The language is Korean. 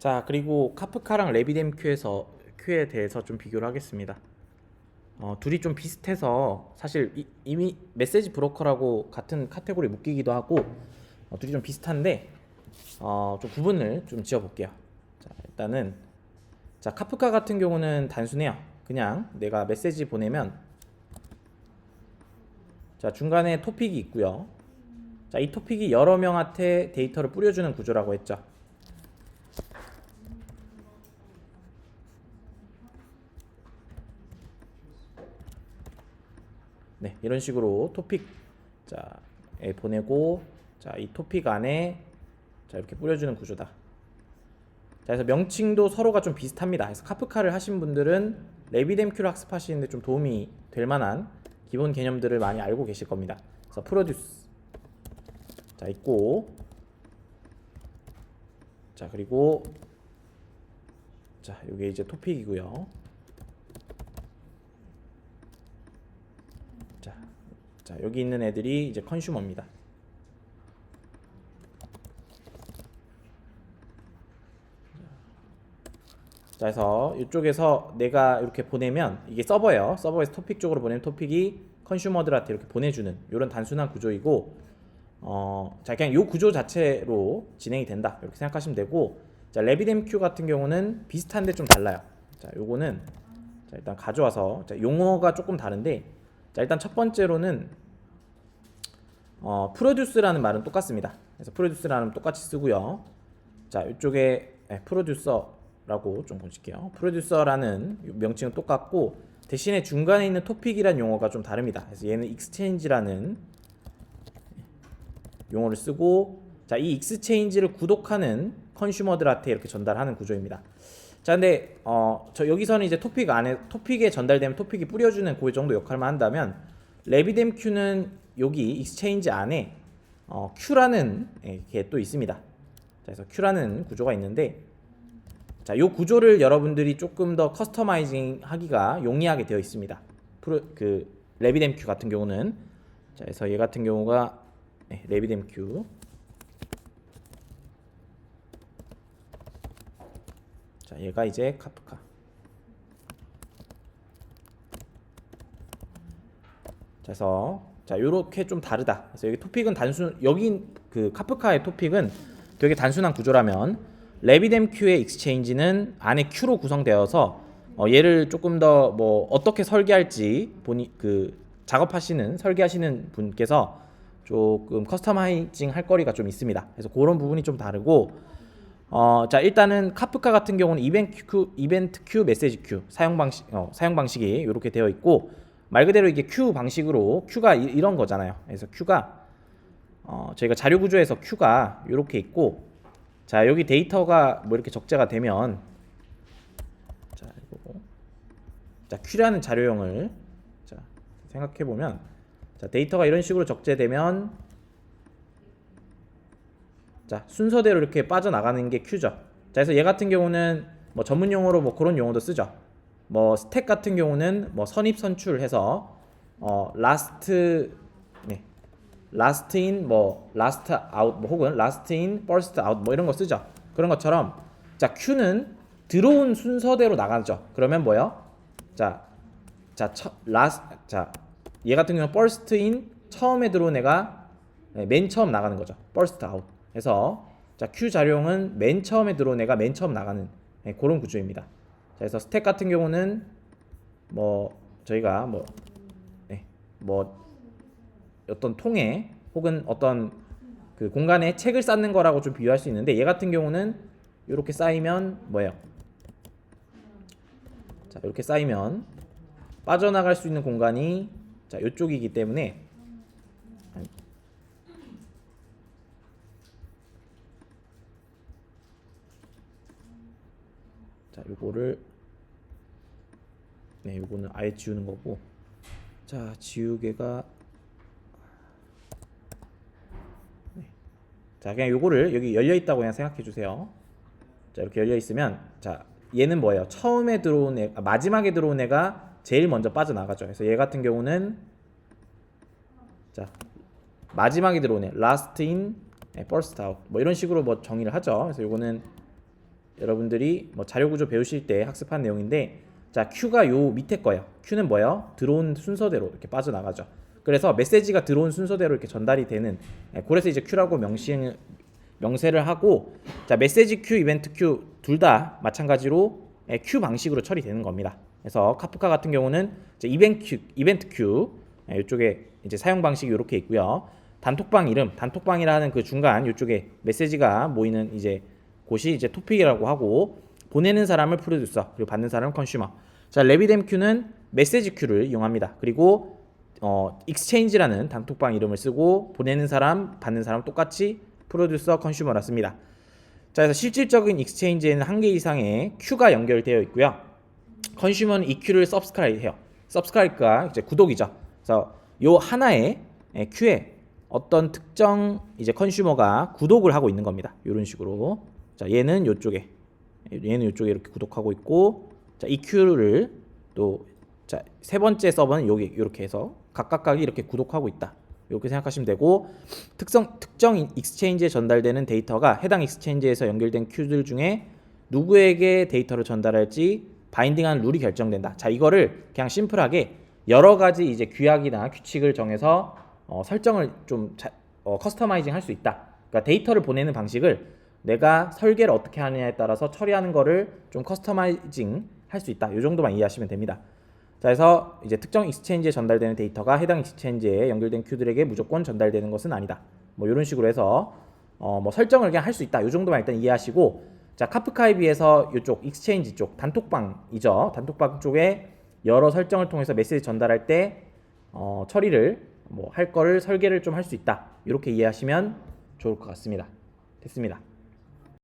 자 그리고 카프카랑 레비뎀 큐에서 큐에 대해서 좀 비교를 하겠습니다. 어, 둘이 좀 비슷해서 사실 이, 이미 메시지 브로커라고 같은 카테고리 묶이기도 하고 어, 둘이 좀 비슷한데 어, 좀 구분을 좀 지어볼게요. 자 일단은 자 카프카 같은 경우는 단순해요. 그냥 내가 메시지 보내면 자 중간에 토픽이 있고요. 자이 토픽이 여러 명한테 데이터를 뿌려주는 구조라고 했죠. 이런 식으로 토픽 자에 보내고 자, 이 토픽 안에 자, 이렇게 뿌려주는 구조다. 자, 그래서 명칭도 서로가 좀 비슷합니다. 그래서 카프카를 하신 분들은 레비뎀큐를 학습하시는데 좀 도움이 될 만한 기본 개념들을 많이 알고 계실 겁니다. 그래서 프로듀스 자, 있고 자, 그리고 자, 이게 이제 토픽이고요. 자, 자 여기 있는 애들이 이제 컨슈머입니다. 자, 그래서 이쪽에서 내가 이렇게 보내면 이게 서버예요. 서버에서 토픽 쪽으로 보내면 토픽이 컨슈머들한테 이렇게 보내주는 이런 단순한 구조이고, 어, 자 그냥 이 구조 자체로 진행이 된다 이렇게 생각하시면 되고, 자 레비뎀큐 같은 경우는 비슷한데 좀 달라요. 자, 요거는 자 일단 가져와서 자, 용어가 조금 다른데, 자 일단 첫 번째로는 어, 프로듀스라는 말은 똑같습니다. 그래서 프로듀스라는 똑같이 쓰고요. 자, 이쪽에 네, 프로듀서라고 좀 보실게요. 프로듀서라는 명칭은 똑같고 대신에 중간에 있는 토픽이란 용어가 좀 다릅니다. 그래서 얘는 익스체인지라는 용어를 쓰고 자, 이 익스체인지를 구독하는 컨슈머들한테 이렇게 전달하는 구조입니다. 자, 근데 어, 저 여기서는 이제 토픽 안에 토픽에 전달되면 토픽이 뿌려주는 그 정도 역할만 한다면 레비뎀 큐는 여기 익스체인지 안에 어, Q라는 게 또 있습니다. 자, 그래서 Q라는 구조가 있는데 자, 요 구조를 여러분들이 조금 더 커스터마이징 하기가 용이하게 되어 있습니다. 프로 그 레비뎀 큐 같은 경우는 자, 그래서 얘 같은 경우가 네, 레비뎀 큐 얘가 이제 카프카. 자, 그래서 자, 요렇게 좀 다르다. 그래서 여기 토픽은 단순 여기 그 카프카의 토픽은 되게 단순한 구조라면 레비뎀 큐의 익스체인지는 안에 큐로 구성되어서 어, 얘를 조금 더 뭐 어떻게 설계할지 본이 그 작업하시는 설계하시는 분께서 조금 커스터마이징 할 거리가 좀 있습니다. 그래서 그런 부분이 좀 다르고 어, 자 일단은 카프카 같은 경우는 이벤트 큐, 이벤트 큐, 메시지 큐 사용 방식 어, 사용 방식이 이렇게 되어 있고 말 그대로 이게 큐 방식으로 큐가 이, 런 거잖아요. 그래서 큐가 어, 저희가 자료 구조에서 큐가 이렇게 있고 자 여기 데이터가 뭐 이렇게 적재가 되면 자 이거 자 큐라는 자료형을 자 생각해 보면 자 데이터가 이런 식으로 적재되면 자 순서대로 이렇게 빠져나가는 게 큐죠. 자 그래서 얘 같은 경우는 뭐 전문 용어로 뭐 그런 용어도 쓰죠. 뭐 스택 같은 경우는 뭐 선입 선출해서 어 라스트 네 라스트 인뭐 라스트 아웃 뭐 혹은 라스트 인 퍼스트 아웃 뭐 이런 거 쓰죠. 그런 것처럼 자 큐는 들어온 순서대로 나가죠. 그러면 뭐요? 자, 자, 라스, 자, 얘 같은 경우는 first in 처음에 들어온 애가 네, 맨 처음 나가는 거죠. first out. 그래서 자, 큐 자료형은 맨 처음에 들어온 애가 맨 처음 나가는 네, 그런 구조입니다. 자, 그래서 스택 같은 경우는 뭐 저희가 뭐, 네, 뭐 어떤 통에 혹은 어떤 그 공간에 책을 쌓는 거라고 좀 비유할 수 있는데 얘 같은 경우는 이렇게 쌓이면 뭐예요? 자 이렇게 쌓이면 빠져나갈 수 있는 공간이 자 이쪽이기 때문에 자 요거를 네 요거는 아예 지우는 거고. 자 지우개가 네. 자 그냥 요거를 여기 열려 있다고 그냥 생각해 주세요. 자 이렇게 열려 있으면 자 얘는 뭐예요? 처음에 들어온 애 아, 마지막에 들어온 애가 제일 먼저 빠져나가죠. 그래서 얘 같은 경우는 자 마지막에 들어온 애 last in first out. 뭐 이런 식으로 뭐 정의를 하죠. 그래서 요거는 여러분들이 뭐 자료 구조 배우실 때 학습한 내용인데 자 Q가 요 밑에 거예요. Q는 뭐예요? 들어온 순서대로 이렇게 빠져나가죠. 그래서 메시지가 들어온 순서대로 이렇게 전달이 되는 예, 그래서 이제 Q라고 명시 명세를 하고 자 메시지 Q, 이벤트 Q 둘 다 마찬가지로 예, Q 방식으로 처리되는 겁니다. 그래서 카프카 같은 경우는 이제 이벤트 Q, 이벤트 Q 예, 이쪽에 이제 사용 방식이 이렇게 있고요. 단톡방 이름, 단톡방이라 하는 그 중간 이쪽에 메시지가 모이는 이제 곳이 이제 토픽이라고 하고 보내는 사람을 프로듀서 그리고 받는 사람은 컨슈머. 자, 레비뎀 큐는 메시지 큐를 이용합니다. 그리고 어, 익스체인지라는 단톡방 이름을 쓰고 보내는 사람, 받는 사람 똑같이 프로듀서, 컨슈머라 씁니다. 자, 그래서 실질적인 익스체인지에는 한 개 이상의 큐가 연결되어 있고요. 컨슈머는 이 큐를 서브스크라이브 해요. 서브스크라이브가 이제 구독이죠. 그래서 요 하나의 예, 큐에 어떤 특정 이제 컨슈머가 구독을 하고 있는 겁니다. 이런 식으로. 자, 얘는 요쪽에 얘는 이쪽에 이렇게 구독하고 있고 자, 이 큐를 또 자, 세 번째 서버는 여기 이렇게 해서 각각각이 이렇게 구독하고 있다. 이렇게 생각하시면 되고 특성 특정 익스체인지에 전달되는 데이터가 해당 익스체인지에서 연결된 큐들 중에 누구에게 데이터를 전달할지 바인딩하는 룰이 결정된다. 자, 이거를 그냥 심플하게 여러 가지 이제 규약이나 규칙을 정해서 어, 설정을 좀 자, 어, 커스터마이징 할 수 있다. 그러니까 데이터를 보내는 방식을 내가 설계를 어떻게 하느냐에 따라서 처리하는 거를 좀 커스터마이징 할 수 있다. 이 정도만 이해하시면 됩니다. 자, 그래서 이제 특정 익스체인지에 전달되는 데이터가 해당 익스체인지에 연결된 큐들에게 무조건 전달되는 것은 아니다. 뭐 이런 식으로 해서 어, 뭐 설정을 그냥 할 수 있다. 이 정도만 일단 이해하시고 자, 카프카에 비해서 이쪽 익스체인지 쪽 단톡방이죠. 단톡방 쪽에 여러 설정을 통해서 메시지 전달할 때 어, 처리를 뭐 할 거를 설계를 좀 할 수 있다. 이렇게 이해하시면 좋을 것 같습니다. 됐습니다.